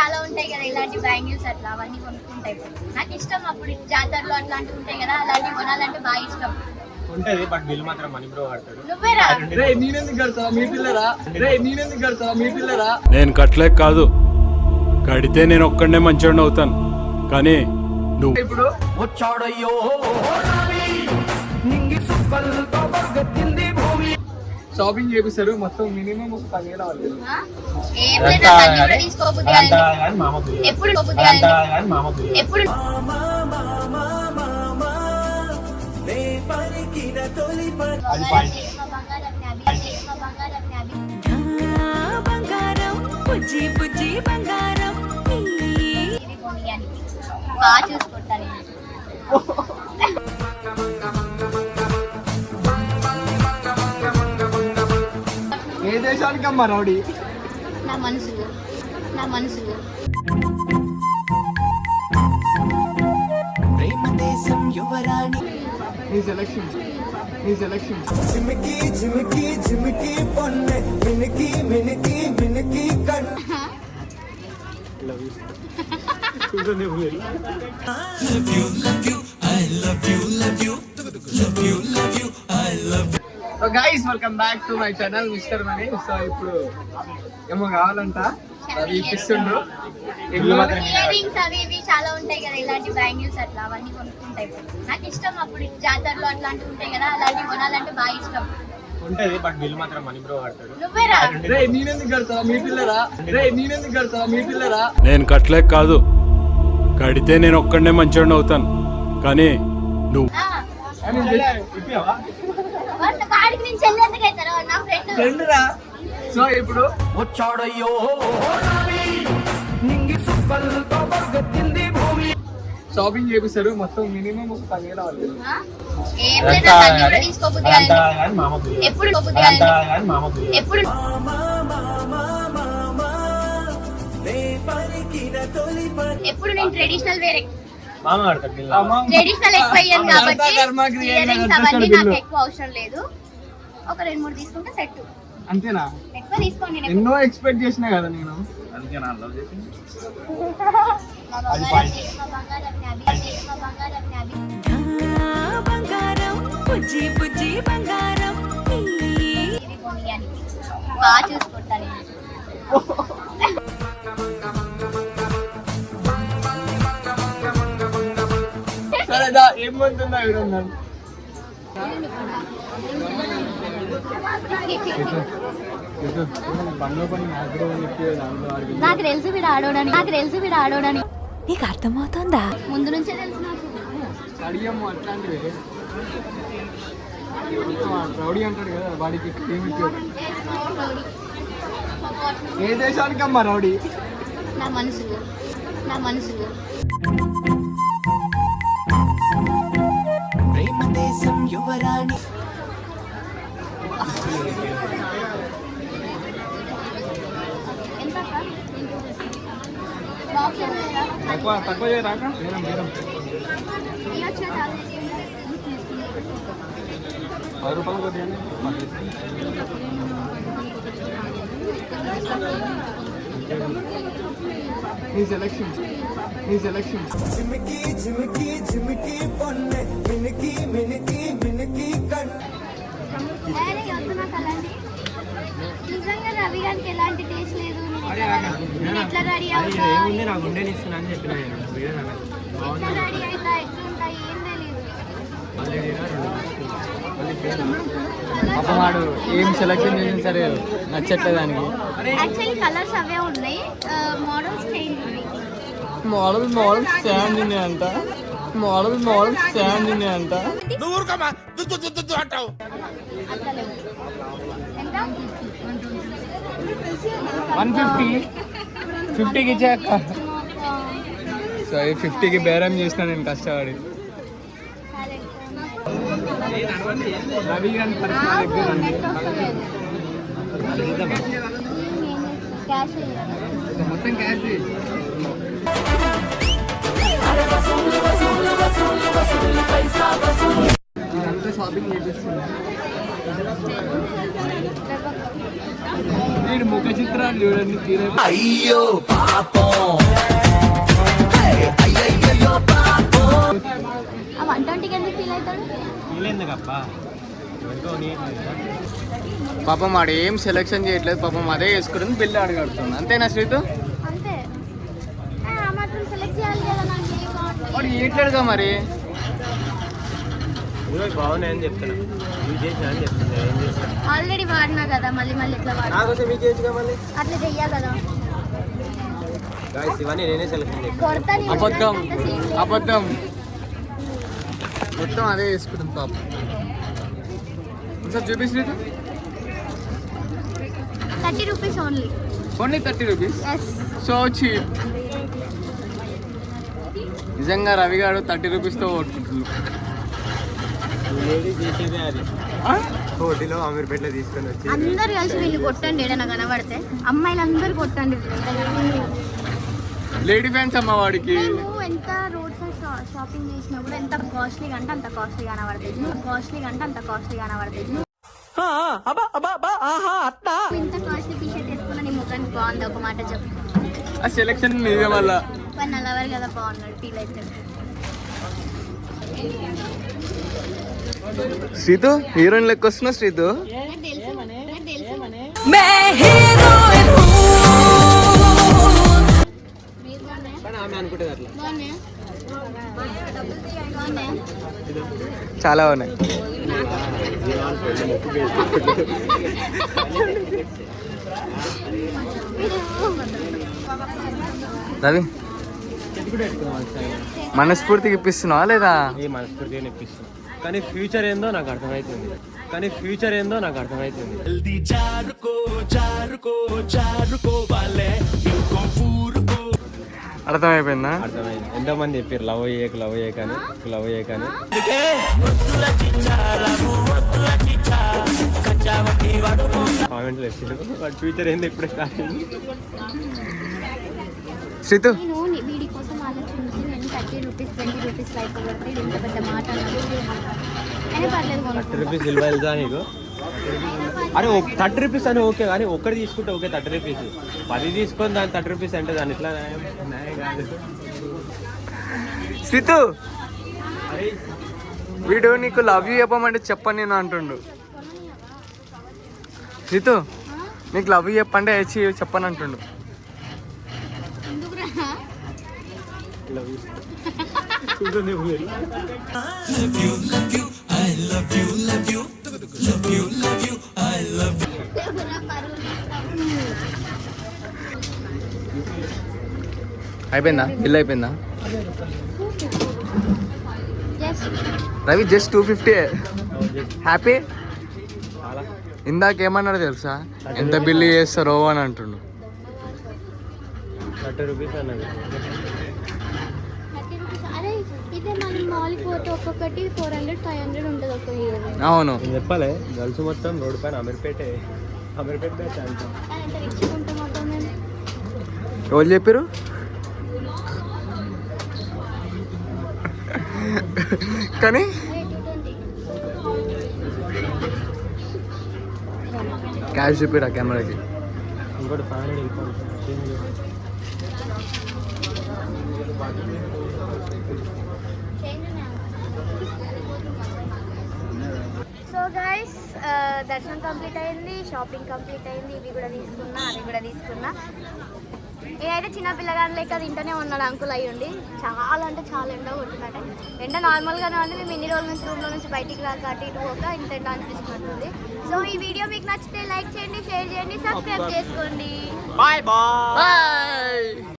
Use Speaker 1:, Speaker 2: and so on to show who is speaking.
Speaker 1: చాలా ఉంటాయి కదా ఇలాంటి బ్యాంగిల్స్ అట్లా అవన్నీ కొనుక్కుంటాయి. నాకు ఇష్టం అప్పుడు జాతరలో అట్లాంటివి ఉంటాయి కదా అలాంటివి కొనాలంటే బాగా ఇష్టం.
Speaker 2: ఉంటది బట్ బిల్ మాత్రం మనీ బ్రో కడతాడు
Speaker 1: నువ్వే రా.
Speaker 3: నేనెందుకు కడతా మీ పిల్లరా? రే నేనెందుకు కడతా మీ పిల్లరా?
Speaker 4: నేను కట్టలేక కాదు. కడితే నేను ఒక్కడనే మంచోడిని అవుతాను. కానీ నువ్వు
Speaker 3: ఇప్పుడు షాపింగ్ చేపిస్తారు మొత్తం మినిమం ఒక పదివేలు
Speaker 2: బిల్
Speaker 1: ఎప్పుడు
Speaker 2: అది పాయింట్.
Speaker 5: బంగారం బుజ్జి బుజ్జి బంగారం.
Speaker 1: బాగా
Speaker 3: ఏ దేశానికి అమ్మా రౌడీ
Speaker 1: నా మనసులో నా మనసులో
Speaker 3: నీ సెలక్షన్ నీ selection so guys welcome back to my channel mister money so ఇప్పుడు ఏమో కావాలంట? అవి ఇప్పిస్తుండ్రు
Speaker 2: బిల్ మాత్రం
Speaker 1: ఇయర్ రింగ్స్ అవి ఇవి చాలా ఉంటాయి కదా ఇలాంటి బ్యాంగిల్స్ అట్లా అవన్నీ కొనుక్కుంటాయి. నాకు ఇష్టం అప్పుడు జాతరలో అట్లాంటివి ఉంటాయి కదా అలాంటివి కొనాలంటే బాగా ఇష్టం.
Speaker 2: ఉంటది బట్ బిల్ మాత్రం మనీ బ్రో కడతాడు.
Speaker 1: నువ్వే రా
Speaker 3: రే నేనెందుకు కడతా? మీ పిల్లరా? రే నేనెందుకు కడతా? మీ పిల్లరా?
Speaker 4: నేను కట్టలేక కాదు. కడితే నేను ఒక్కడనే మంచోడిని అవుతాను. కానీ నువ్వు
Speaker 1: ఆ,
Speaker 2: ఇప్పియావా
Speaker 1: వాళ్ళ వాడికి నేను చెల్లెందుకు అవుతారు నా ఫ్రెండ్
Speaker 3: రా సో ఇప్పుడు షాపింగ్ చేపిస్తారు మొత్తం మినిమం ఒక పదివేలు
Speaker 1: ఎప్పుడు ఎప్పుడు? నేను ట్రెడిషనల్ వేరే? ట్రెడిషనల్ ఎక్కువ అయ్యాను కాబట్టి. నాకు ఎక్కువ అవసరం లేదు. ఒక రెండు మూడు తీసుకుంటే సెట్
Speaker 3: అంతేనా?
Speaker 1: ఎక్కువ తీసుకోండి నేను.
Speaker 3: ఎన్నో ఎక్స్పెక్ట్ చేసినా కదా నేను.
Speaker 2: అందుకే నా లవ్ చేసి
Speaker 1: మా బంగారం చేసి, మా బంగారం జ్ఞాపి చేసి, మా బంగారం జ్ఞాపి.
Speaker 5: బంగారం బుజ్జి బుజ్జి బంగారం
Speaker 1: ఇది కొనియాలి. బాగా చూసుకుంటాను నేను.
Speaker 3: సరే దా నాకు
Speaker 1: తెలుసు వీడు ఆడోడని నాకు తెలుసు వీడు ఆడోడని.
Speaker 5: నీకు అర్థమవుతుందా?
Speaker 1: ముందు నుంచే తెలుసు నాకు.
Speaker 3: అడిగాము అట్లాంటివి. రౌడీ అంటాడు కదా వాడికి ఏ దేశానికి అమ్మా రౌడీ?
Speaker 1: నా మనసులో నా మనసులో? బాక్స్ ఎంత లేదా?
Speaker 3: తక్కువ తక్కువ చేయరాక మేడం మేడం.
Speaker 1: ఇవ్వచ్చా చాలా?
Speaker 3: పది రూపాయలు కొద్దిగా నీ సెలక్షన్ నీ సెలక్షన్
Speaker 1: ఏరే, వద్దు నాకు అలాంటి. నిజంగా రవి గారికి ఎలాంటి టేస్ట్ లేదు? నేను ఎట్లా రెడీ- నేను ఎట్లా రెడీ అవుతా?
Speaker 2: ఏముంది నాకు ఉండే ఇస్తున్నా అని చెప్పిన నేను. వీడియో నాకు
Speaker 1: ఎట్లా రెడీ అవుతా? ఎట్లుంటా ఏం తెలియదు.
Speaker 3: సెలక్షన్ చేసినా సరే నచ్చట్లే దానికి.
Speaker 1: యాక్చువల్లీ కలర్స్ అవే ఉన్నాయి. Models change
Speaker 3: model model stand ఉన్నాయి అంట. మోడల్ మోడల్ స్టాండ్ ఉన్నాయి అంట
Speaker 1: అట్లా లేవు ఎంత
Speaker 3: వన్ ఫిఫ్టీ ఫిఫ్టీకి ఇచ్చాక సో ఈ ఫిఫ్టీకి బేరం చేసిన నేను కష్టపడి. రవి గారి దగ్గర మొత్తం క్యాష్ షాపింగ్
Speaker 6: ముఖ చిత్రాలు చూడండి
Speaker 1: అవుతాడు?
Speaker 2: వీళ్ళెందుకప్పా ఎంతో నీ
Speaker 6: పాపం వాడు ఏం సెలెక్షన్ చేయట్లేదు పాపం అదే వేసుకుని బిల్లు అడగడుతుంది. అంతేనా శ్రీతు
Speaker 1: అంతే ఆ, ఆ మాత్రం సెలెక్ట్ చేయాలి కదా నాకు ఏం బాగుంటుంది
Speaker 6: వాడు ఏట్లేడుగా మరి?
Speaker 2: ఇదిగో బాగున్నాయని చెప్తున్నా. ఇవి చేసిన అని చెప్తున్నా. ఏం చేసిన
Speaker 1: ఆల్రెడీ వాడినా కదా మళ్ళీ మళ్ళీ ఎట్లా వాడు.
Speaker 2: నాకోసం మీకు చేయొచ్చుగా మళ్ళీ.
Speaker 1: అట్లా చెయ్యా కదా.
Speaker 2: గాయస్ ఇవన్నీ నేనే సెలెక్షన్ చేస్తాను
Speaker 1: కొడతా నేను
Speaker 6: అబద్ధం. అబద్ధం. మొత్తం అదే వేసుకుంటుంది పాపం. ఒకసారి చూపి Sreethu
Speaker 1: thirty rupees only.
Speaker 6: Only thirty rupees?
Speaker 1: Yes
Speaker 6: so cheap నిజంగా రవి గారు థర్టీ రూపీస్తో?
Speaker 2: కోటిలో అమీర్పేటలో తీసుకొని వచ్చి
Speaker 1: అందరు కలిసి వీళ్ళు కొట్టండి ఏదైనా కనబడితే. అమ్మాయిలు అందరు కొట్టండి
Speaker 6: లేడీ ఫ్యాన్స్ అమ్మ వాడికి.
Speaker 1: మేము ఎంత రోడ్ సైడ్ షాపింగ్ చేసినా కూడా ఎంత కాస్ట్లీగా అంటే అంత కాస్ట్లీ కనబడుతుంది నువ్వు కాస్ట్లీగా అంటే అంత కాస్ట్లీ కనబడుతుంది ఇంత కాస్ట్లీ టీ షర్ట్ వేసుకున్నా నీ ముఖానికి బాగుంది. ఒక మాట చెప్పు.
Speaker 6: ఆ సెలెక్షన్ నీదే మళ్ళా.
Speaker 1: వాడు కదా బాగున్నాడు ఫీల్
Speaker 6: శ్రీతు హీరోయిన్ లెక్క వస్తున్నా శ్రీతు చాలా ఉన్నాయి రవి మనస్ఫూర్తికి ఇప్పిస్తున్నావా లేదా?
Speaker 2: ఈ మనస్ఫూర్తిగా కానీ ఫ్యూచర్ ఏందో నాకు అర్థమవుతుంది కానీ ఫ్యూచర్ ఏందో నాకు అర్థమవుతుంది
Speaker 6: అర్థమైపోయిందా?
Speaker 2: అర్థమైంది. ఎంతో మంది చెప్పారు లవ్ చేయకు లవ్ చేయకని లవ్ చేయకని కామెంట్లు వాడు ఫ్యూచర్ ఏందో ఇప్పుడే స్టార్ట్ అయింది.
Speaker 1: Sreethu. Rupees twenty rupees like కొడితే ఇది ఇంత పెద్ద మాట అయినా పర్లేదు
Speaker 2: థర్టీ. రూపీస్ విలువ నీకు? అరే థర్టీ రూపీస్ అని ఓకే కానీ ఒక్కటి తీసుకుంటే ఓకే థర్టీ రూపీస్. పది తీసుకొని దాని థర్టీ రూపీస్ అంటే దాని ఇట్లా అరే
Speaker 6: వీడు నీకు లవ్ యూ చెప్పమంటే చెప్పను నేను అంటుండు. శ్రీతు నీకు లవ్ యూ చెప్పంటే వచ్చి చెప్పను అంటుండు.
Speaker 2: లవ్.
Speaker 6: అయిపోయిందా? బిల్ అయిపోయిందా? Ravi just two fifty
Speaker 2: happy
Speaker 6: ఇందాక ఏమన్నాడు తెలుసా? ఎంత బిల్లు చేస్తారో అని అంటుండు.
Speaker 2: థర్టీ రూపీస్ అన్నది.
Speaker 1: అరే ఇదే మనం మాల్కి పోతే ఒక్కొక్కటి ఫోర్ హండ్రెడ్ ఫైవ్ హండ్రెడ్ ఉంటుంది ఒక్క హీరో
Speaker 6: అవును.
Speaker 2: నేను చెప్పాలి గర్ల్స్ మొత్తం రోడ్డు పైన అమీర్పేట అమీర్పేట బ్యాచ్ అంట.
Speaker 1: ఎంత రిచ్గా ఉంటాం మొత్తం మేము.
Speaker 6: ఎవరు చెప్పారు కానీ క్యాష్ చూపిరా కెమెరాకి.
Speaker 2: ఇంకోటి ఫైవ్ హండ్రెడ్
Speaker 1: సో గైస్ దర్శనం కంప్లీట్ అయింది షాపింగ్ కంప్లీట్ అయింది. ఇవి కూడా తీసుకున్నా అవి కూడా తీసుకున్నా. నేనైతే చిన్న పిల్లగాని లెక్క తింటూనే ఉన్నాడు అంకుల్ అయ్యి ఉండి చాలా అంటే చాలా ఎండ కొట్టినట్టే ఎండ నార్మల్గానే ఉంది మేము ఇన్ని రోజుల నుంచి రూమ్లో నుంచి బయటికి రాక అటు ఇటు పోక ఇంత ఎండ అనిపిస్తున్నట్టుంది. సో ఈ వీడియో మీకు నచ్చితే లైక్ చేయండి షేర్ చేయండి సబ్స్క్రైబ్ చేసుకోండి.
Speaker 6: బాయ్